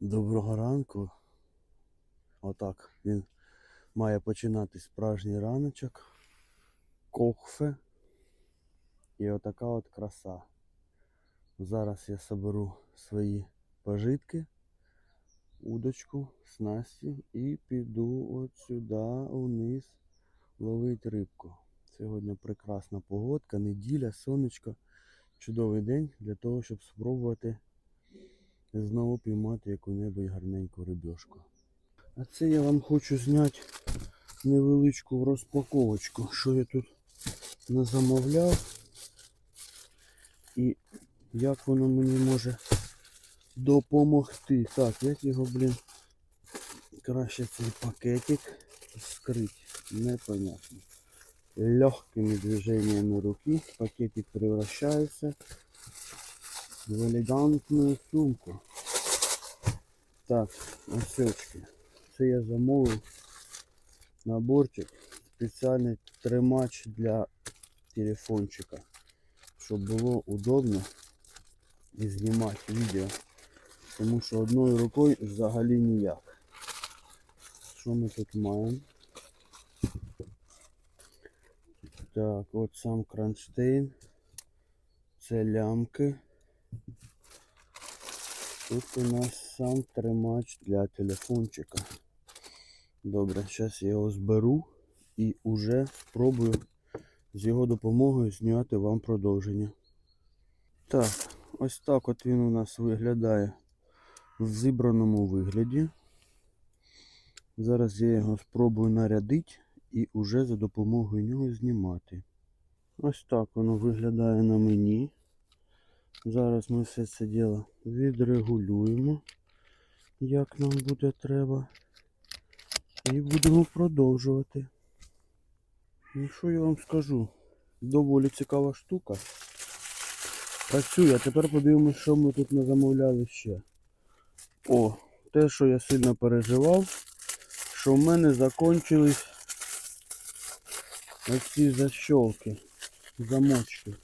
Доброго ранку. Отак він має починати справжній раночок. Кохфе. І отака от краса. Зараз я соберу свої пожитки, удочку, снасті і піду от сюди вниз ловити рибку. Сьогодні прекрасна погодка, неділя, сонечко. Чудовий день для того, щоб спробувати знову піймати яку-небудь гарненьку рибешку. А це я вам хочу зняти невеличку розпаковочку, що я тут назамовляв і як воно мені може допомогти. Так, як його, блін, краще цей пакетик скрити, непонятно. Легкими движениями руки пакетик превращается в элегантную сумку. Так, осечки. Це я замовив наборчик, спеціальний тримач для телефончика, щоб було удобно і знімати відео. Тому що одною рукою взагалі ніяк. Що ми тут маємо? Так, от сам кронштейн. Це лямки. Тут у нас сам тримач для телефончика. Добре, зараз я його зберу і уже спробую з його допомогою зняти вам продовження. Так, ось так от він у нас виглядає в зібраному вигляді. Зараз я його спробую нарядити і уже за допомогою нього знімати. Ось так воно виглядає на мені. Зараз ми все це діло відрегулюємо, як нам буде треба. І будемо продовжувати. Ну що я вам скажу? Доволі цікава штука. Працює, а тепер подивимось, що ми тут не замовляли ще. О, те, що я сильно переживав, що в мене закончились оці защолки, замочки.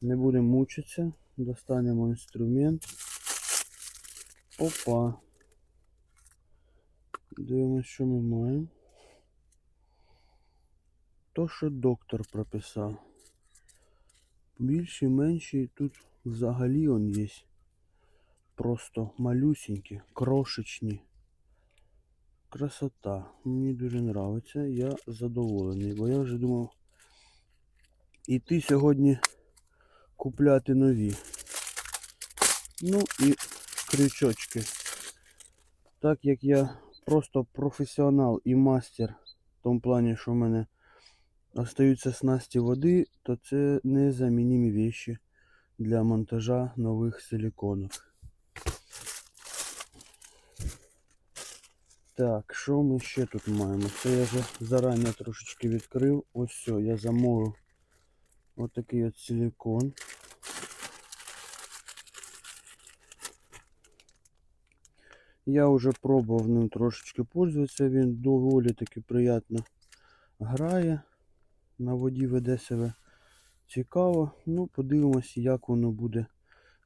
Не будемо мучитися. Достанемо інструмент. Опа. Дивимось, що ми маємо. То, що доктор прописав. Більші, менші тут взагалі он є. Просто малюсенькі, крошечні. Красота. Мені дуже подобається. Я задоволений, бо я вже думав іти сьогодні купляти нові. Ну і крючочки. Так як я просто професіонал і мастер в тому плані, що в мене остаються снасті води, то це незамінімі вещі для монтажа нових силіконів. Так, що ми ще тут маємо? Це я вже зарані трошечки відкрив. Ось все, я замовив отакий от силікон. Я вже пробував ним трошечки пользуватися, він доволі таки приємно грає, на воді веде себе цікаво. Ну, подивимося, як воно буде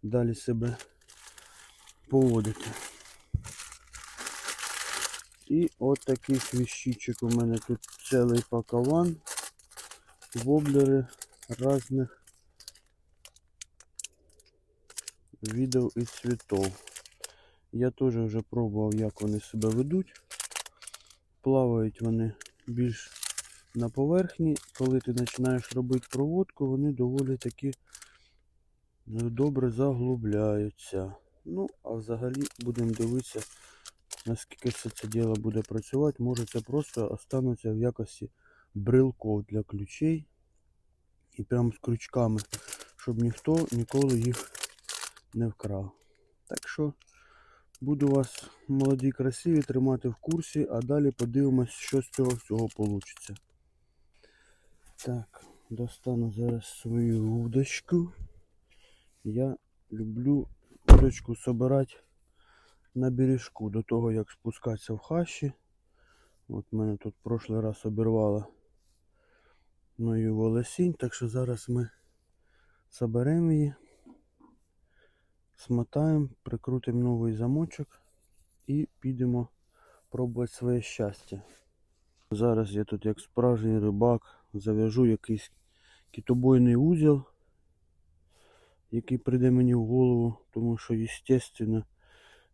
далі себе поводити. І от такий свіщичок у мене тут цілий пакован. Воблери різних видів і цвітов. Я теж вже пробував, як вони себе ведуть. Плавають вони більш на поверхні. Коли ти починаєш робити проводку, вони доволі таки добре заглубляються. Ну, а взагалі будемо дивитися, наскільки все це діло буде працювати. Може це просто остануться в якості брелков для ключей. І прямо з крючками, щоб ніхто ніколи їх не вкрав. Так що буду вас, молоді красиві, тримати в курсі, а далі подивимось, що з цього всього вийде. Так, достану зараз свою удочку. Я люблю удочку собирати на бережку до того, як спускатися в хащі. От мене тут в прошлий раз обірвало мою волосінь, так що зараз ми соберемо її, Смотаємо, прикрутимо новий замочок і підемо пробувати своє щастя. Зараз я тут як справжній рибак зав'яжу якийсь китобойний узел, який прийде мені в голову, тому що, естественно,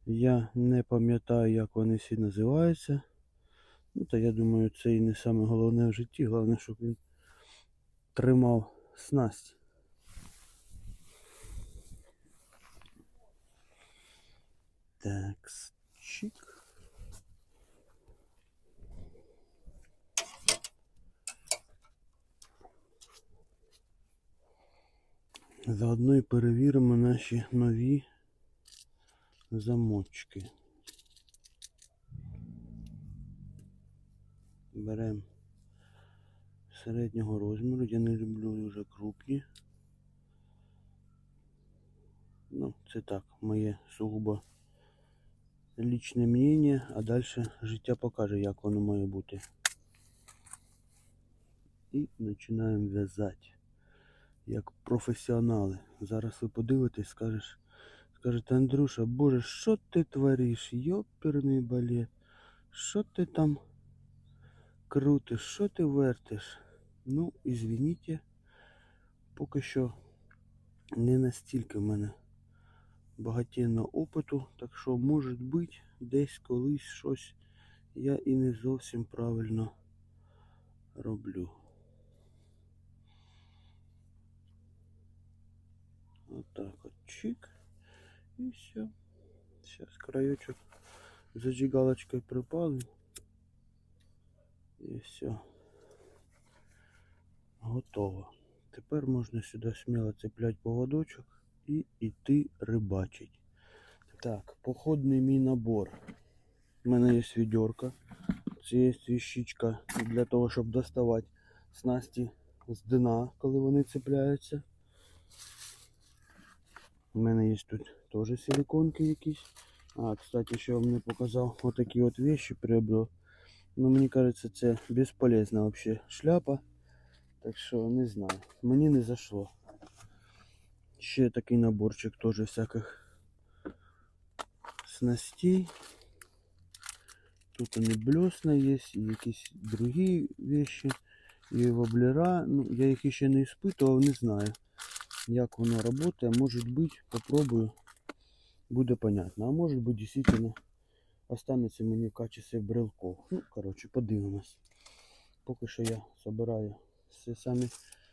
я не пам'ятаю, як вони всі називаються. Ну, та я думаю, це і не саме головне в житті. Головне, щоб він тримав снасть. Так, чик. Заодно і перевіримо наші нові замочки. Беремо середнього розміру. Я не люблю дуже крупні. Ну, це так, моє сугубо лічне мнення, а далі життя покаже, як воно має бути. І починаємо в'язати. Як професіонали. Зараз ви подивитесь, скажеш, скажете, Андрюша, боже, що ти твориш? Йоперний балет. Що ти там крутиш? Що ти вертиш? Ну, извините, поки що не настільки в мене багатінно опиту, так що, може бути, десь колись щось я і не зовсім правильно роблю. Отак от чик. І все. Сейчас краючок зажигалочкой припали. І все. Готово. Тепер можна сюди сміло цепляти поводочок і йти рибачить. Так, походний мій набор. У мене є відерка. Це є віщичка для того, щоб доставати снасті з дна, коли вони цепляються. У мене є тут теж силиконки якісь. А, кстати, ще вам не показав отакі от вещи приобрел. Ну, мені кажется, це безполезна вообще шляпа. Так що не знаю. Мені не зашло. Ще такий наборчик теж всяких снастей. Тут вони блесна і якісь другі вещи. І воблера. Ну, я їх ще не іспитував, не знаю, як воно працює. Може бути, попробую. Буде понятно. А може бути, дійсно останеться мені в качестві брелков. Ну, коротше, подивимось. Поки що я собираю все самі,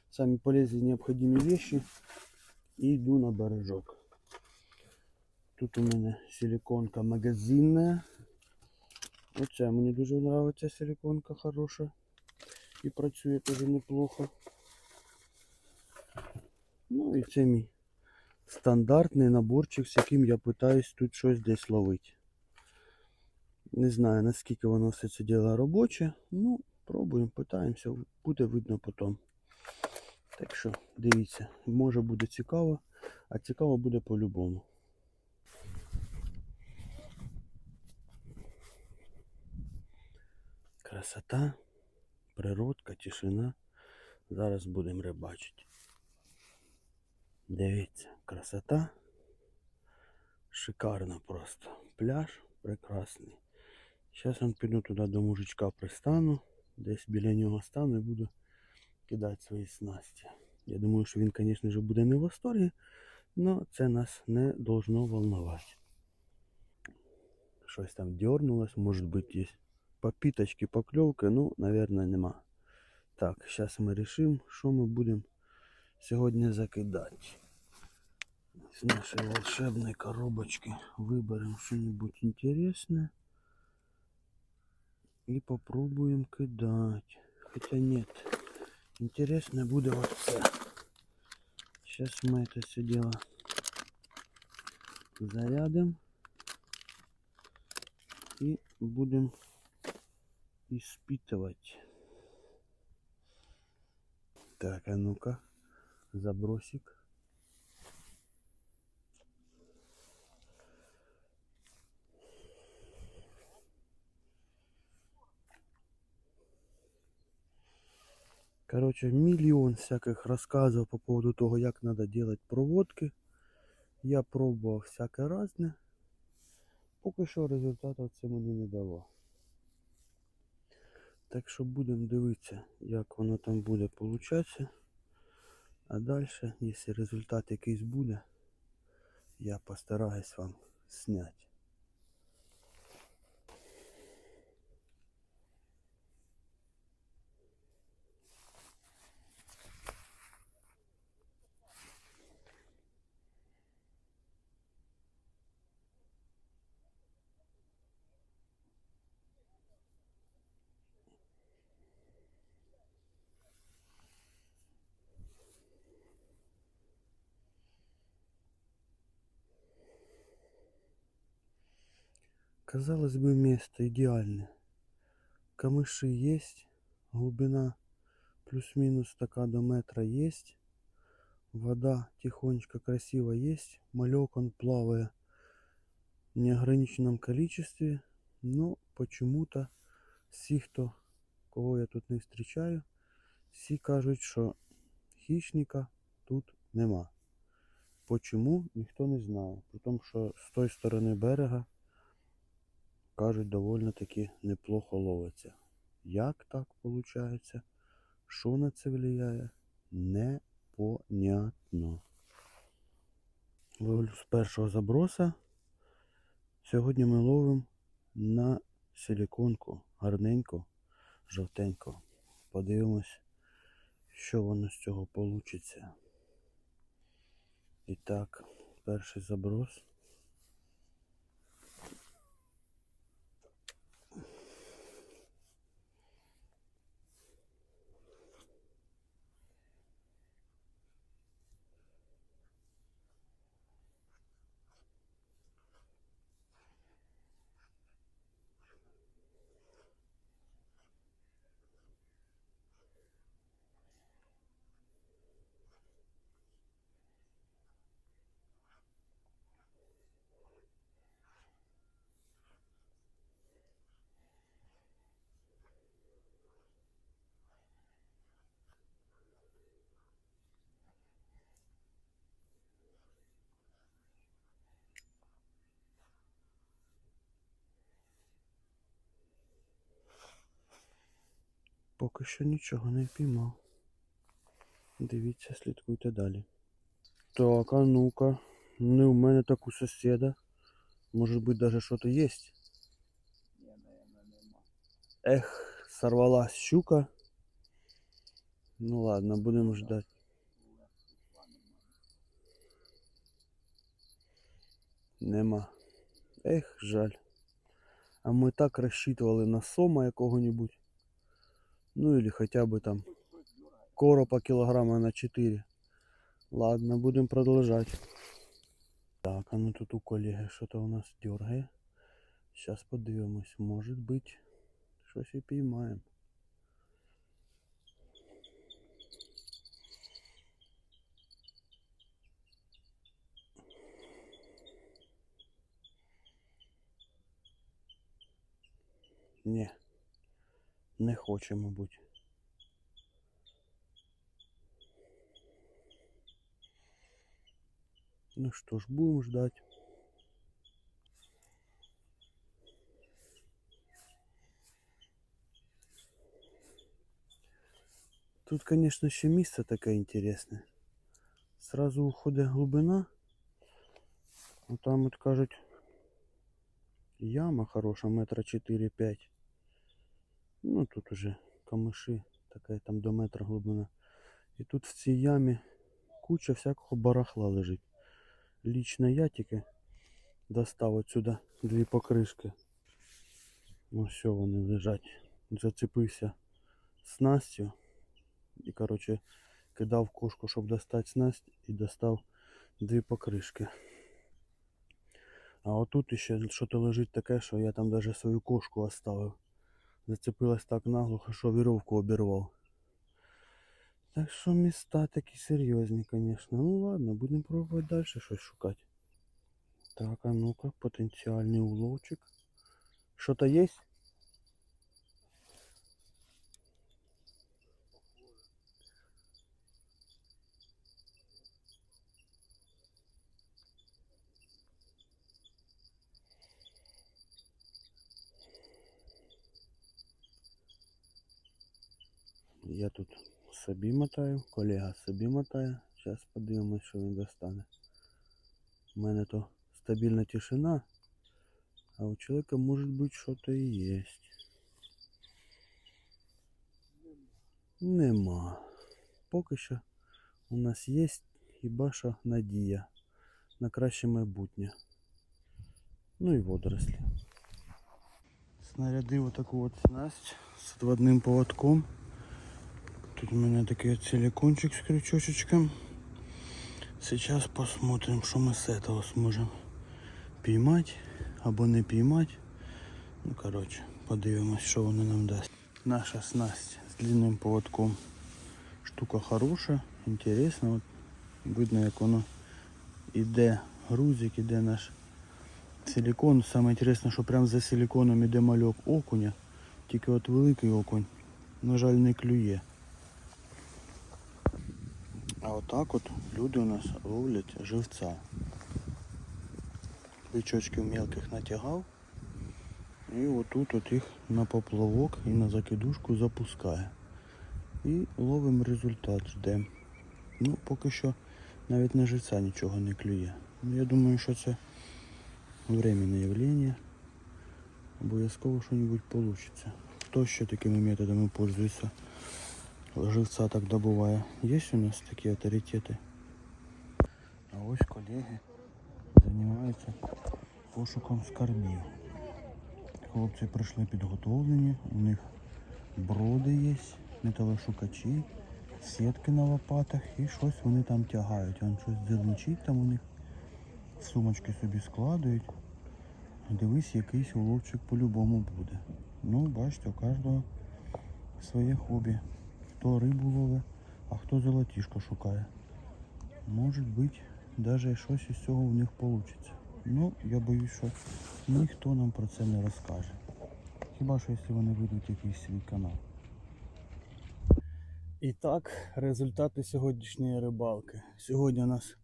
самі полезні необхідні вещи і йду на бережок. Тут у мене силиконка магазинна. Оця мені дуже подобається силиконка хороша. І працює теж неплохо. Ну і це мій стандартний наборчик, з яким я питаюсь тут щось десь ловити. Не знаю наскільки воно все це діло робоче. Ну, пробуємо, питаємося, буде видно потім. Так що, дивіться, може буде цікаво, а цікаво буде по-любому. Красота, природка, тишина. Зараз будемо рибачити. Дивіться, красота. Шикарно просто. Пляж прекрасний. Зараз я піду туди до мужичка пристану. Десь біля нього стану і буду кидати свої снасті. Я думаю, що він, звісно ж, буде не в восторгі, але це нас не должно волновати. Щось там дернулось, може бути є попиточки, покльовки, ну, наверное, нема. Так, зараз ми вирішимо, що ми будемо сьогодні закидати. З нашої волшебної коробочки виберемо що-нибудь інтересне. І попробуємо кидати. Хоча нет. Інтересне буде оце. Сейчас мы это все дело зарядим и будем испытывать. Так, а ну-ка, забросик. Короче, миллион всяких рассказов по поводу того, як надо делать проводки. Я пробував всяке разне. Поки що результатів це мені не дало. Так що будемо дивитися, як воно там буде получатися. А далі, якщо результат якийсь буде, я постараюсь вам зняти. Казалось бы, место идеальное. Камыши есть, глубина плюс-минус такая до метра есть. Вода тихонечко красиво есть. Малек он плавая в неограниченном количестве. Но почему-то всі, хто, кого я тут не встречаю, всі кажуть, що хищника тут нема. Почому, ніхто не знає. При тому, що з тої сторони берега кажуть, доволі таки неплохо ловиться. Як так виходить? Що на це впливає? Непонятно. Ловлю з першого заброса. Сьогодні ми ловимо на силіконку, гарненько, жовтенько. Подивимось, що воно з цього вийде. І так, перший заброс. Поки що нічого не впіймав. Дивіться, слідкуйте далі. Так, а ну-ка. Не у мене так сусіда. Може бути даже щось є. Ех, сорвалась щука. Ну ладно, будемо ждать. Нема. Ех, жаль. А ми так рассчитывали на сома якого-нибудь. Ну или хотя бы там коропа килограмма на 4. Ладно, будем продолжать. Так, а ну тут у колеги що-то у нас дергає. Сейчас подивимось. Может быть, щось і піймаємо. Ні, Не хоче, мабуть. Ну что ж, будем ждать. Тут, конечно, ще місце таке інтересне. Сразу уходить глибина. Ну там от кажуть яма хороша, метра 4-5. Ну тут уже камиші, така там до метра глибина. І тут в цій ямі куча всякого барахла лежить. Лично я тільки достав отсюда дві покришки. Ось що вони лежать. Зацепився снастю. І, коротше, кидав кошку, щоб достати снасть, і достав дві покришки. А отут ще щось лежить таке, що я там даже свою кошку оставив. Зацепилась так наглухо, що віровку обірвав. Так що міста такі серйозні, звісно. Ну ладно, будемо пробувати далі щось шукати. Так, а ну-ка, потенціальний уловчик. Що-то є? Я тут собі мотаю, колега собі мотає. Зараз подивимось, що він достане. У мене то стабільна тишина, а у чоловіка може бути щось і є. Нема. Поки що у нас є хіба що надія на краще майбутнє. Ну і водорослі. Снарядив отаку от снасть з одним поводком. Тут у меня такой силикончик с крючочком. Сейчас посмотрим, что мы с этого сможем піймати або не піймати. Ну, коротше, подивимось, що воно нам дасть. Наша снасть з длинним поводком. Штука хороша, інтересна. От видно, як воно іде грузик, іде наш силикон. Саме інтересне, що прямо за силиконом іде мальок окуня. Тільки от великий окунь, на жаль, не клює. Отак от люди у нас ловлять живця. Бичочків мелких натягав. І отут от їх на поплавок і на закидушку запускає. І ловимо результат, ждемо. Ну, поки що навіть на живця нічого не клює. Ну, я думаю, що це временне явлення. Обов'язково щось вийде. Хто ще такими методами пользується? Живца так добуває. Є у нас такі авторитети? А ось колеги займаються пошуком скарбів. Хлопці прийшли підготовлені, у них броди є, металошукачі, сітки на лопатах і щось вони там тягають. Вон щось дзерничить там у них, сумочки собі складують. Дивись, якийсь уловчик по-любому буде. Ну, бачите, у кожного своє хобі. Хто рибу ловить, а хто золотішко шукає. Може бути, навіть щось із цього в них вийде. Ну, я боюсь, що ніхто нам про це не розкаже. Хіба що якщо вони ведуть якийсь свій канал. І так, результати сьогоднішньої рибалки. Сьогодні у нас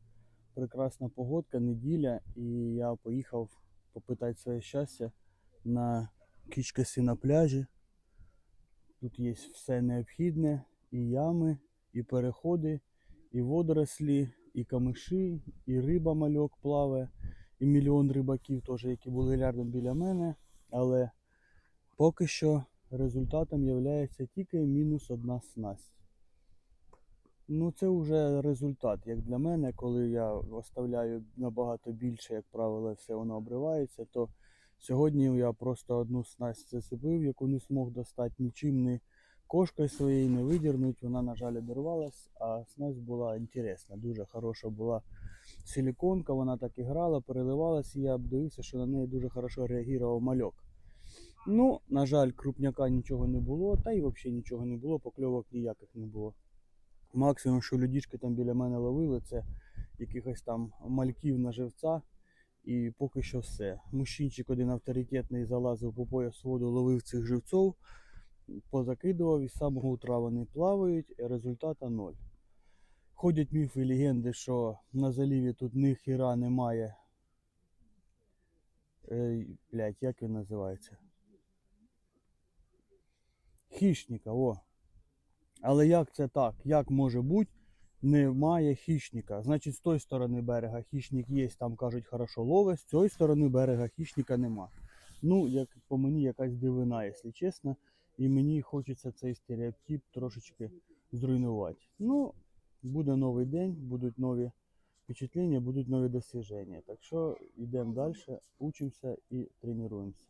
прекрасна погодка, неділя, і я поїхав попитати своє щастя на кічкасі на пляжі. Тут є все необхідне, і ями, і переходи, і водорослі, і камиші, і риба мальок плаває, і мільйон рибаків, теж, які були рядом біля мене. Але поки що результатом є тільки мінус одна снасть. Ну, це вже результат, як для мене, коли я оставляю набагато більше, як правило, все воно обривається, то сьогодні я просто одну снасть зацепив, яку не змог достати нічим не кошкою своєю не видірнуть. Вона, на жаль, обірвалась, а снасть була інтересна, дуже хороша була силіконка, вона так і грала, переливалась, і я обдивився, що на неї дуже хорошо реагував мальок. Ну, на жаль, крупняка нічого не було, та й взагалі нічого не було, покльовок ніяких не було. Максимум, що людішки там біля мене ловили, це якихось там мальків на живця. І поки що все. Мужчинчик один авторитетний залазив по пояс воду, ловив цих живців, позакидував і з самого утра вони плавають, результата ноль. Ходять міфи і легенди, що на заліві тут ні хіра немає. Е, блядь, як він називається? Хищника, о. Але як це так? Як може бути, немає хищника? Значить, з тої сторони берега хищник є, там кажуть, хорошо ловить, з цієї сторони берега хищника нема. Ну, як по мені якась дивина, якщо чесно. І мені хочеться цей стереотип трошечки зруйнувати. Ну, буде новий день, будуть нові впечатлення, будуть нові досягнення. Так що йдемо далі, учимося і тренуємося.